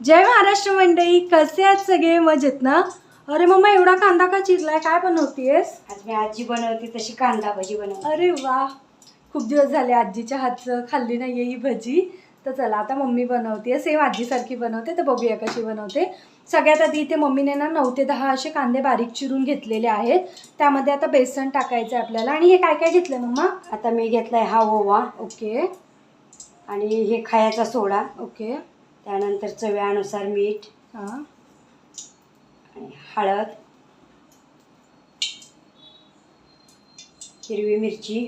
जय महाराष्ट्र मंडळी कसे आहेत सगळे? मजेत ना? अरे मम्मा एवढा कांदा का चिरलाय? काय बनवतीयस? आज मी आजी बनवते तशी कांदा भजी बनवते. अरे वा! खूप दिवस झाले आजीच्या हातचं खाल्ली नाहीये ही भजी. तर चला आता मम्मी बनवते सेम आजीसारखी बनवते तर बघूया कशी बनवते. सगळ्यात आधी इथे मम्मीने ना नऊ ते दहा असे कांदे बारीक चिरून घेतलेले आहेत. त्यामध्ये आता बेसन टाकायचं आहे आपल्याला. आणि हे काय काय घेतलं मम्मा? आता मी घेतलाय हा ओवा. ओके. आणि हे खायचा सोडा. ओके. त्यानंतर चव्यानुसार मीठ हां. आणि हळद हिरवी मिरची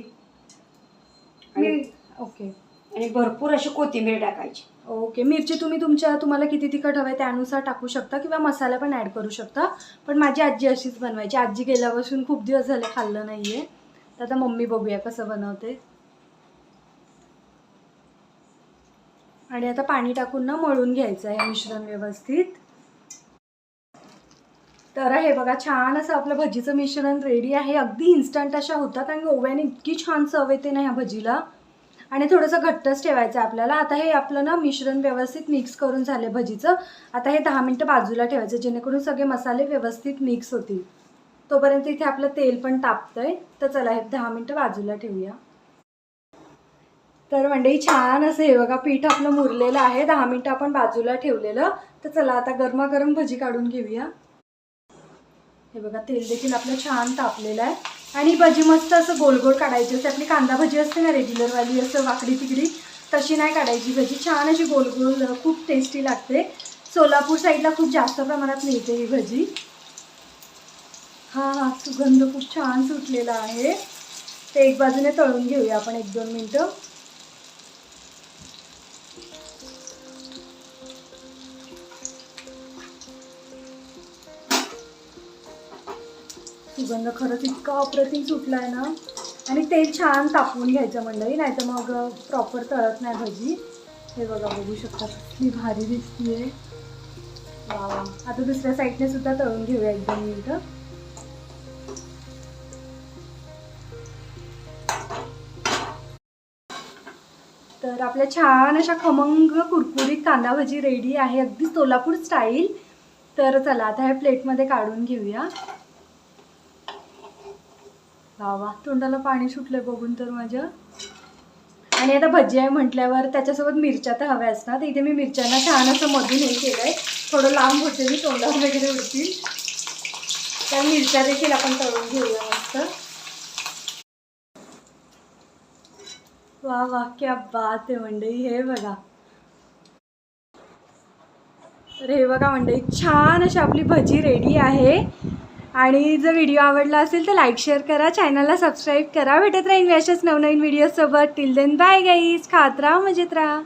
आणि ओके. आणि भरपूर अशी कोथिंबीर टाकायची. ओके. मिरची तुम्ही तुमच्या तुम्हाला किती तिखट हवं आहे त्यानुसार टाकू शकता किंवा मसाला पण ॲड करू शकता. पण माझी आजी अशीच बनवायची. आजी गेल्यापासून खूप दिवस झाले खाल्लं नाही आहे तर आता मम्मी बघूया कसं बनवते. आणि आता पाणी टाकून ना मळून घ्यायचं आहे मिश्रण व्यवस्थित. तर हे बघा छान असं आपलं भजीचं मिश्रण रेडी आहे. अगदी इन्स्टंट अशा होतात आणि ओव्याने इतकी छान चव येते ना ह्या भजीला. आणि थोडंसं घट्टच ठेवायचं आहे आपल्याला. आता हे आपलं ना मिश्रण व्यवस्थित मिक्स करून झाले भजीचं. आता हे दहा मिनटं बाजूला ठेवायचं जेणेकरून सगळे मसाले व्यवस्थित मिक्स होतील. तोपर्यंत इथे आपलं तेल पण तापतंय. तर चला हे दहा मिनटं बाजूला ठेवूया. तर मंडळी छान असं हे बघा पीठ आपलं मुरलेलं आहे. दहा मिनटं आपण बाजूला ठेवलेलं. तर चला आता गरमागरम भजी काढून घेऊया. हे बघा तेल देखील आपलं छान तापलेलं आहे. आणि भजी मस्त असं गोल गोल काढायची असते. आपली कांदा भजी असते ना रेग्युलरवाली असं वाकडी तिकडी तशी नाही काढायची. भजी छान अशी गोल गोल खूप टेस्टी लागते. सोलापूर साईडला खूप जास्त प्रमाणात मिळते ही भजी. हां हां सुगंध खूप छान सुटलेला आहे. ते एक बाजूने तळून घेऊया आपण एक दोन मिनटं. सुगंध खरंच इतका अप्रतिम सुटला आहे ना. आणि तेल छान तापवून घ्यायचं मंडळी नाही तर मग प्रॉपर तळत नाही भजी. हे बघा बघू शकता किती भारी दिसतीये. वा आता दुसऱ्या साईडने सुद्धा तळून घेऊया एकदम दोन मिनटं तर आपल्या छान अशा खमंग कुरकुरीत कांदा भजी रेडी आहे अगदी सोलापूर स्टाईल तर चला आता ह्या प्लेटमध्ये काढून घेऊया. वा तोंडाला पाणी सुटलंय बघून तर माझ्या. आणि आता भजी आहे म्हटल्यावर त्याच्यासोबत मिरच्या तर हव्या ना तर इथे मी मिरच्यांना छान असं मधून हे केलंय. थोडं लांब होते मी तोंडात वगैरे उडतील. त्या मिरच्या देखील आपण तळून घेऊया मस्त. वा वा क्या बात आहे मंडई. हे बघा. तर हे बघा मंडई छान अशी आपली भजी रेडी आहे. आणि जर व्हिडिओ आवडला असेल तर लाईक शेअर करा. चॅनलला सबस्क्राईब करा. भेटत राहीन मी अशाच नवनवीन व्हिडिओसोबत टिल देन बाय गाईज खात राहा मजेत राहा.